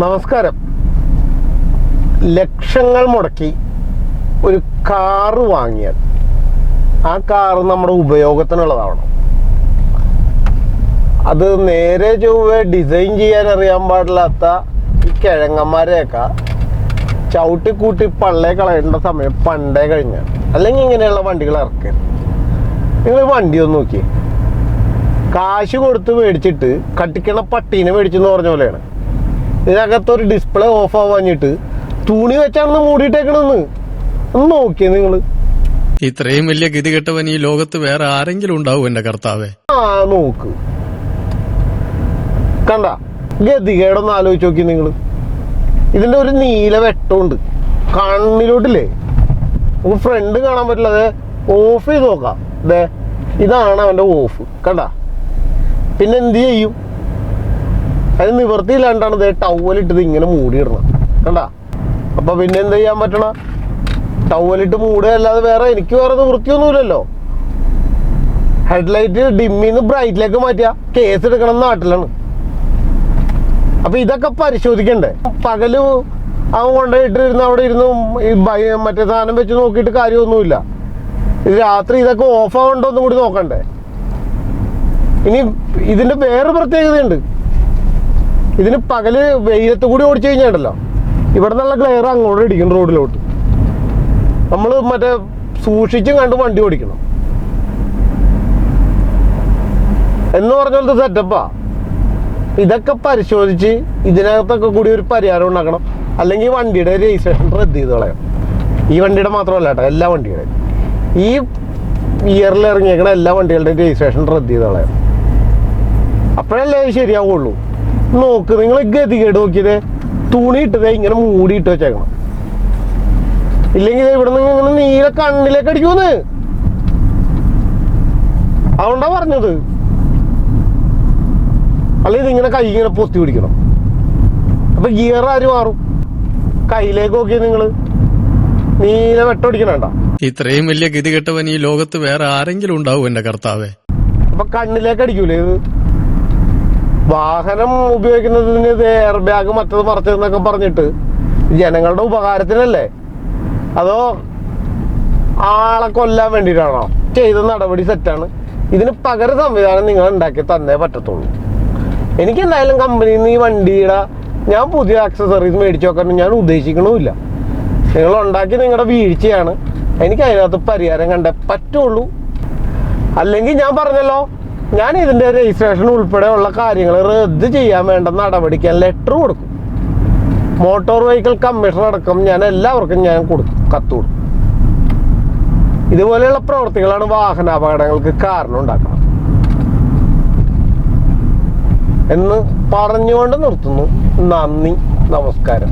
നമസ്കാരം. ലക്ഷങ്ങൾ മുടക്കി ഒരു കാറ് വാങ്ങിയാൽ ആ കാറ് നമ്മുടെ ഉപയോഗത്തിനുള്ളതാവണം. അത് നേരെ ചൊവ്വെ ഡിസൈൻ ചെയ്യാൻ അറിയാൻ പാടില്ലാത്ത ഈ കിഴങ്ങന്മാരെയൊക്കെ ചവിട്ടിക്കൂട്ടി പള്ളേ കളയേണ്ട സമയം പണ്ടേ കഴിഞ്ഞാൽ അല്ലെങ്കിൽ ഇങ്ങനെയുള്ള വണ്ടികൾ ഇറക്കുക നിങ്ങൾ വണ്ടി ഒന്ന് നോക്കിയേ. കാശ് കൊടുത്ത് മേടിച്ചിട്ട് കട്ടിക്കണ പട്ടീനെ മേടിച്ചെന്ന് പറഞ്ഞ പോലെയാണ്. ഇതിനകത്തൊരു ഡിസ്പ്ലേ ഓഫ് ആവാഞ്ഞിട്ട് തുണി വെച്ചാണെന്ന് മൂടിയിട്ടേക്കണെന്ന്. ഒന്ന് നോക്കിയേ നിങ്ങൾ ഇത്രയും വലിയ ഗതി കെട്ടവൻ ഈ ലോകത്ത് വേറെ ആരെങ്കിലും ഉണ്ടാവും എന്റെ കർത്താവേ. ആ നോക്ക്. കണ്ട ഗതികേടൊന്ന് ആലോചിച്ച് നോക്കി നിങ്ങൾ ഇതിന്റെ ഒരു നീല വെട്ടമുണ്ട്. കണ്ണിലോട്ടില്ലേ? നമുക്ക് ഫ്രണ്ട് കാണാൻ പറ്റില്ല. അതെ ഓഫ് ചെയ്ത് നോക്കാം. ദേ ഇതാണ് അവന്റെ ഓഫ് കണ്ട? പിന്നെ എന്ത് ചെയ്യും? അത് നിവർത്തിയില്ലാണ്ടാണ് ദേ ടവലിട്ടത് ഇങ്ങനെ മൂടിയിടണം. കണ്ട? അപ്പൊ പിന്നെ എന്ത് ചെയ്യാൻ പറ്റണ? ടവലിട്ട് മൂടുക അല്ലാതെ വേറെ എനിക്ക് വേറെ നിവൃത്തിയൊന്നുമില്ലല്ലോ. ഹെഡ്ലൈറ്റ് ഡിമ്മിന്ന് ബ്രൈറ്റിലേക്ക് മാറ്റിയ കേസ് എടുക്കണം നാട്ടിലാണ്. അപ്പൊ ഇതൊക്കെ പരിശോധിക്കണ്ടേ? പകൽ അവൻ കൊണ്ടുപോയിട്ടിരുന്ന് അവിടെ ഇരുന്ന് മറ്റേ സാധനം വെച്ച് നോക്കിയിട്ട് കാര്യമൊന്നുമില്ല. ഇത് രാത്രി ഇതൊക്കെ ഓഫ് ആവണ്ടോ ഒന്നും കൂടി നോക്കണ്ടേ? ഇനി ഇതിന്റെ വേറെ പ്രത്യേകതയുണ്ട്. ഇതിന് പകൽ വെയിലത്ത് കൂടി ഓടിച്ചു കഴിഞ്ഞാണ്ടല്ലോ. ഇവിടെ നിന്നുള്ള ഗ്ലെയർ അങ്ങോട്ട് ഇടിക്കും റോഡിലോട്ട്. നമ്മൾ മറ്റേ സൂക്ഷിച്ചും കണ്ട് വണ്ടി ഓടിക്കണം. എന്ന് പറഞ്ഞ സെറ്റപ്പാ ഇതൊക്കെ പരിശോധിച്ച് ഇതിനകത്തൊക്കെ കൂടി ഒരു പരിഹാരം ഉണ്ടാക്കണം. അല്ലെങ്കിൽ വണ്ടിയുടെ രജിസ്ട്രേഷൻ റദ്ദ് ചെയ്ത് കളയാം. ഈ വണ്ടിയുടെ മാത്രമല്ല കേട്ടോ എല്ലാ വണ്ടിയുടെയും. ഈ ഇയറിൽ ഇറങ്ങിയേക്കണ എല്ലാ വണ്ടികളുടെയും രജിസ്ട്രേഷൻ റദ്ദ് ചെയ്ത് കളയാം. അപ്പോഴല്ലേ ശരിയാവുള്ളൂ. നോക്ക് നിങ്ങൾ ഗതികേട് നോക്കിയത്. തുണി ഇട്ടത് ഇങ്ങനെ മൂടിയിട്ട് വെച്ചേക്കണം. ഇല്ലെങ്കിൽ ഇവിടെ നിന്ന് ഇങ്ങനെ നീല കണ്ണിലേക്ക് അടിക്കൂന്ന് അതുകൊണ്ടാ പറഞ്ഞത്. അല്ലെങ്കിൽ ഇതിങ്ങനെ കൈ ഇങ്ങനെ പൊത്തി പിടിക്കണം. അപ്പൊ ഗിയർ ആര് മാറും? കയ്യിലേക്ക് നോക്കിയ നിങ്ങൾ. നീല വെട്ടടിക്കണണ്ട ഇത്രയും വലിയ ഗതി കെട്ടവൻ ഈ ലോകത്ത് വേറെ ആരെങ്കിലും ഉണ്ടാവും എന്റെ കർത്താവേ. അപ്പൊ കണ്ണിലേക്ക് അടിക്കൂലേ ഇത്? വാഹനം ഉപയോഗിക്കുന്നതിന് ഇത് എയർ ബാഗ് മറ്റത് മറച്ചതെന്നൊക്കെ പറഞ്ഞിട്ട്. ജനങ്ങളുടെ ഉപകാരത്തിനല്ലേ? അതോ ആളെ കൊല്ലാൻ വേണ്ടിയിട്ടാണോ? ചെയ്ത നടപടി സെറ്റാണ് ഇതിന് പകര സംവിധാനം നിങ്ങൾ ഉണ്ടാക്കി തന്നേ പറ്റത്തുള്ളൂ. എനിക്ക് എന്തായാലും കമ്പനിയിൽ നിന്ന് ഈ വണ്ടിയുടെ ഞാൻ പുതിയ ആക്സസറീസ് മേടിച്ചു നോക്കാൻ ഞാൻ ഉദ്ദേശിക്കണമില്ല നിങ്ങൾ ഉണ്ടാക്കി നിങ്ങളുടെ വീഴ്ചയാണ്. എനിക്ക് അതിനകത്ത് പരിഹാരം കണ്ടേ പറ്റുള്ളൂ. അല്ലെങ്കിൽ ഞാൻ പറഞ്ഞല്ലോ ഞാൻ ഇതിന്റെ രജിസ്ട്രേഷൻ ഉൾപ്പെടെയുള്ള കാര്യങ്ങൾ റദ്ദ് ചെയ്യാൻ വേണ്ട നടപടിക്ക് ഞാൻ ലെറ്റർ കൊടുക്കും. മോട്ടോർ വെഹിക്കിൾ കമ്മീഷൻ അടക്കം ഞാൻ എല്ലാവർക്കും ഞാൻ കൊടുക്കും കത്ത് കൊടുക്കും ഇതുപോലെയുള്ള പ്രവൃത്തികളാണ് വാഹനാപകടങ്ങൾക്ക് കാരണം ഉണ്ടാക്കുന്നത്. എന്ന് പറഞ്ഞുകൊണ്ട് നിർത്തുന്നു. നന്ദി നമസ്കാരം.